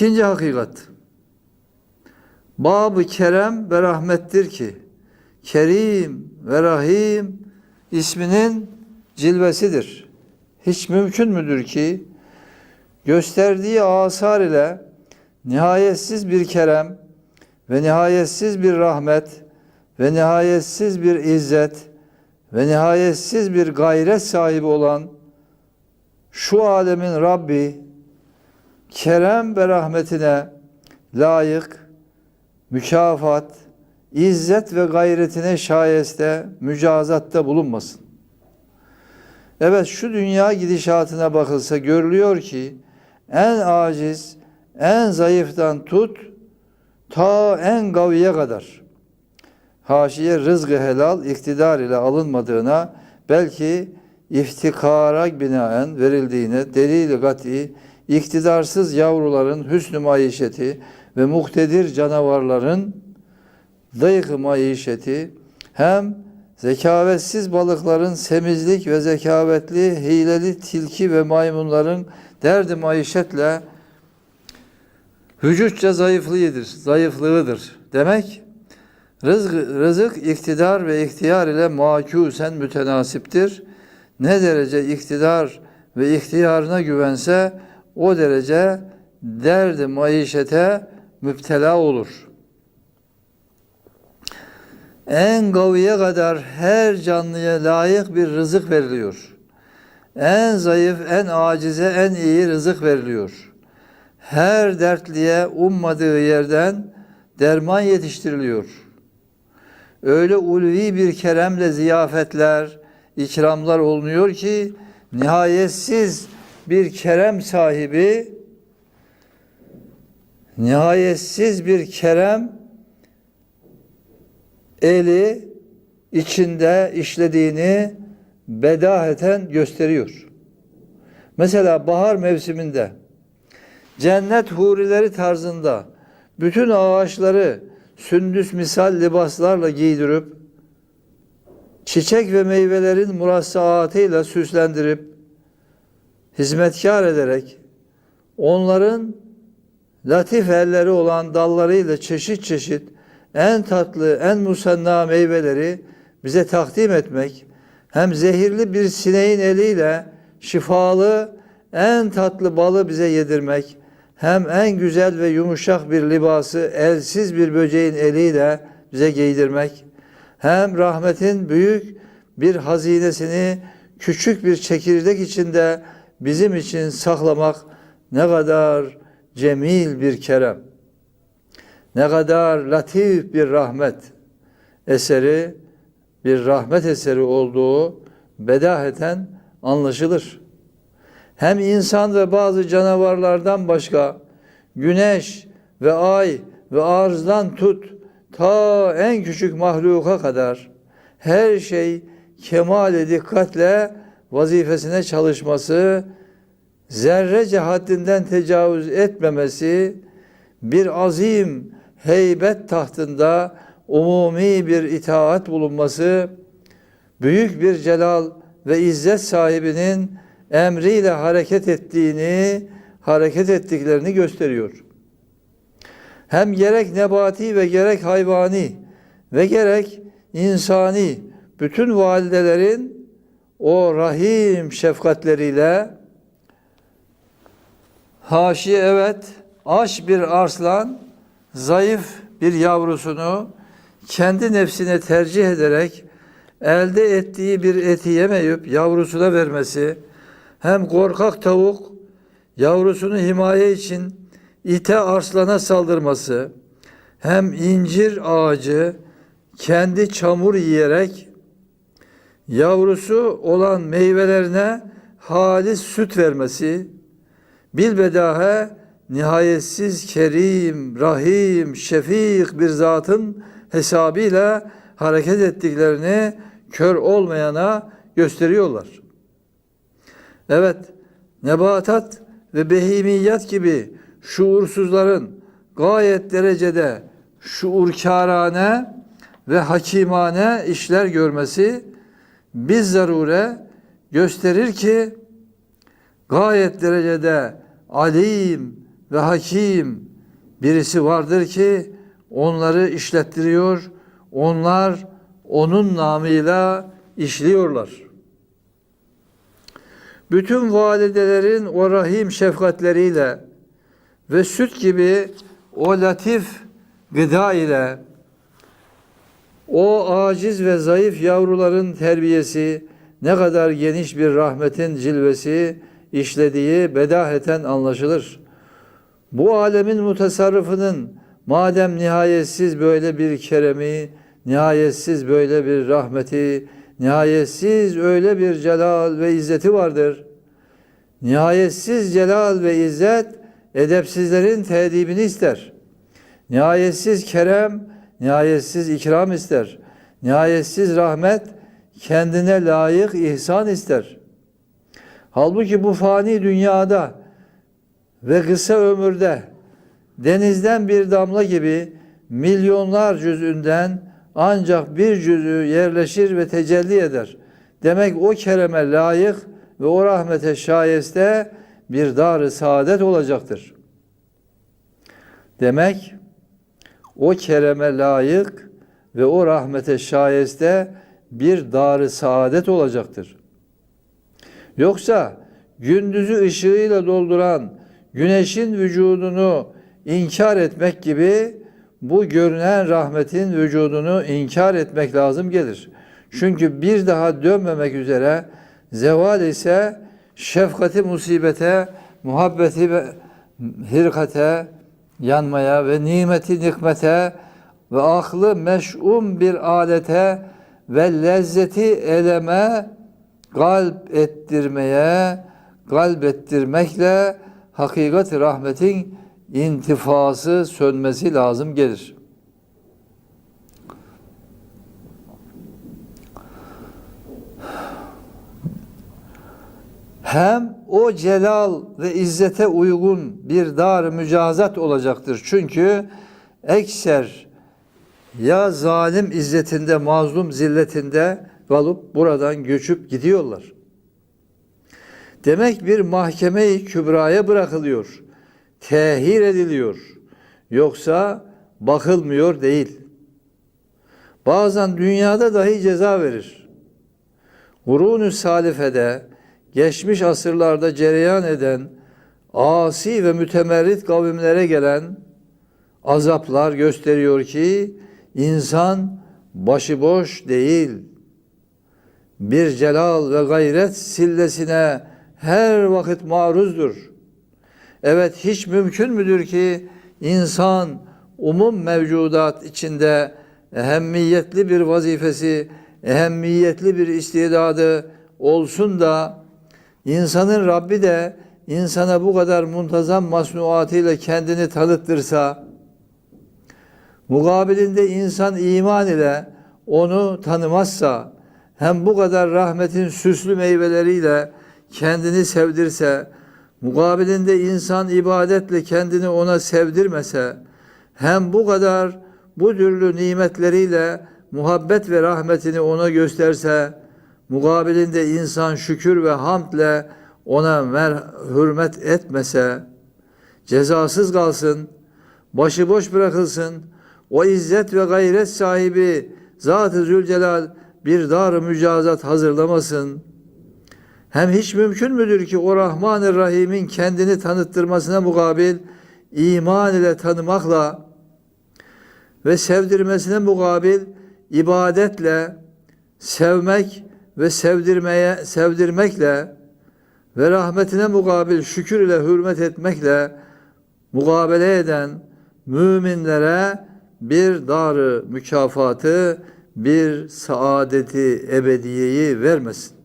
İkinci hakikat. Babı kerem ve rahmettir ki Kerim ve Rahim isminin cilvesidir. Hiç mümkün müdür ki gösterdiği asar ile nihayetsiz bir kerem ve nihayetsiz bir rahmet ve nihayetsiz bir izzet ve nihayetsiz bir gayret sahibi olan şu alemin Rabbi kerem ve rahmetine layık mükafat, izzet ve gayretine şayeste mücazatta bulunmasın. Evet şu dünya gidişatına bakılsa görülüyor ki en aciz, en zayıftan tut ta en gaviye kadar. Haşiye rızgı helal iktidar ile alınmadığına belki iftikara binaen verildiğine delil gati iktidarsız yavruların hüsnü maişeti ve muktedir canavarların dayık maişeti hem zekavetsiz balıkların semizlik ve zekavetli hileli tilki ve maymunların derdi maişetle vücutça zayıflığıdır, zayıflığıdır. Demek rızık, rızık iktidar ve ihtiyar ile makusen mütenasiptir. Ne derece iktidar ve ihtiyarına güvense o derece derdi maişete müptela olur. En gaviye kadar her canlıya layık bir rızık veriliyor. En zayıf, en acize, en iyi rızık veriliyor. Her dertliye ummadığı yerden derman yetiştiriliyor. Öyle ulvi bir keremle ziyafetler, ikramlar olunuyor ki nihayetsiz bir kerem sahibi nihayetsiz bir kerem eli içinde işlediğini bedaheten gösteriyor. Mesela bahar mevsiminde cennet hurileri tarzında bütün ağaçları sündüs misal libaslarla giydirip çiçek ve meyvelerin murassaatıyla süslendirip hizmetkar ederek onların latif elleri olan dallarıyla çeşit çeşit en tatlı, en musanna meyveleri bize takdim etmek, hem zehirli bir sineğin eliyle şifalı, en tatlı balı bize yedirmek, hem en güzel ve yumuşak bir libası elsiz bir böceğin eliyle bize giydirmek, hem rahmetin büyük bir hazinesini küçük bir çekirdek içinde bizim için saklamak ne kadar cemil bir kerem. Ne kadar latif bir rahmet eseri, bir rahmet eseri olduğu bedaheten anlaşılır. Hem insan ve bazı canavarlardan başka güneş ve ay ve arzdan tut ta en küçük mahluka kadar her şey kemale dikkatle vazifesine çalışması, zerrece haddinden tecavüz etmemesi, bir azim heybet tahtında umumi bir itaat bulunması, büyük bir celal ve izzet sahibinin emriyle hareket ettiğini, hareket ettiklerini gösteriyor. Hem gerek nebati ve gerek hayvani ve gerek insani bütün validelerin o rahim şefkatleriyle haşi evet aç bir arslan zayıf bir yavrusunu kendi nefsine tercih ederek elde ettiği bir eti yemeyip yavrusuna vermesi hem korkak tavuk yavrusunu himaye için ite arslana saldırması hem incir ağacı kendi çamur yiyerek yavrusu olan meyvelerine halis süt vermesi, bilbedahe nihayetsiz kerim, rahim, şefik bir zatın hesabıyla hareket ettiklerini kör olmayana gösteriyorlar. Evet, nebatat ve behimiyat gibi şuursuzların gayet derecede şuurkârane ve hakimane işler görmesi biz zarure gösterir ki gayet derecede alim ve hakim birisi vardır ki onları işlettiriyor. Onlar onun namıyla işliyorlar. Bütün validelerin o rahim şefkatleriyle ve süt gibi o latif gıda ile o aciz ve zayıf yavruların terbiyesi ne kadar geniş bir rahmetin cilvesi işlediği bedaheten anlaşılır. Bu alemin mutasarrıfının madem nihayetsiz böyle bir keremi, nihayetsiz böyle bir rahmeti, nihayetsiz öyle bir celal ve izzeti vardır. Nihayetsiz celal ve izzet edepsizlerin tedibini ister. Nihayetsiz kerem, nihayetsiz ikram ister. Nihayetsiz rahmet kendine layık ihsan ister. Halbuki bu fani dünyada ve kısa ömürde denizden bir damla gibi milyonlar cüzünden ancak bir cüzü yerleşir ve tecelli eder. Demek o kereme layık ve o rahmete şayeste bir dar saadet olacaktır. Demek o kereme layık ve o rahmete şayeste bir dar saadet olacaktır. Yoksa gündüzü ışığıyla dolduran güneşin vücudunu inkar etmek gibi bu görünen rahmetin vücudunu inkar etmek lazım gelir. Çünkü bir daha dönmemek üzere zeval ise şefkati musibete, muhabbeti hirkate, yanmaya ve nimeti nikmete ve aklı meş'um bir alete ve lezzeti eleme kalp ettirmeye, kalp ettirmekle hakikat rahmetin intifası sönmesi lazım gelir. Hem o celal ve izzete uygun bir dar mücazat olacaktır. Çünkü ekser ya zalim izzetinde, mazlum zilletinde kalıp buradan göçüp gidiyorlar. Demek bir mahkeme-i kübraya bırakılıyor. Tehir ediliyor. Yoksa bakılmıyor değil. Bazen dünyada dahi ceza verir. Hurun-ü salifede, geçmiş asırlarda cereyan eden asi ve mütemerrit kavimlere gelen azaplar gösteriyor ki insan başıboş değil. Bir celal ve gayret sillesine her vakit maruzdur. Evet hiç mümkün müdür ki insan umum mevcudat içinde ehemmiyetli bir vazifesi, ehemmiyetli bir istidadı olsun da insanın Rabbi de insana bu kadar muntazam masnuatıyla kendini tanıttırsa, mukabilinde insan iman ile onu tanımazsa, hem bu kadar rahmetin süslü meyveleriyle kendini sevdirse, mukabilinde insan ibadetle kendini ona sevdirmese, hem bu kadar bu türlü nimetleriyle muhabbet ve rahmetini ona gösterse, mukabilinde insan şükür ve hamdle ona mer hürmet etmese, cezasız kalsın, başıboş bırakılsın, o izzet ve gayret sahibi Zat-ı Zülcelal bir dar mücazat hazırlamasın. Hem hiç mümkün müdür ki o Rahman-ı Rahim'in kendini tanıttırmasına mukabil iman ile tanımakla ve sevdirmesine mukabil ibadetle sevmek ve sevdirmeye sevdirmekle ve rahmetine mukabil şükür ile hürmet etmekle mukabele eden müminlere bir darı mükafatı, bir saadeti ebediyeyi vermesin.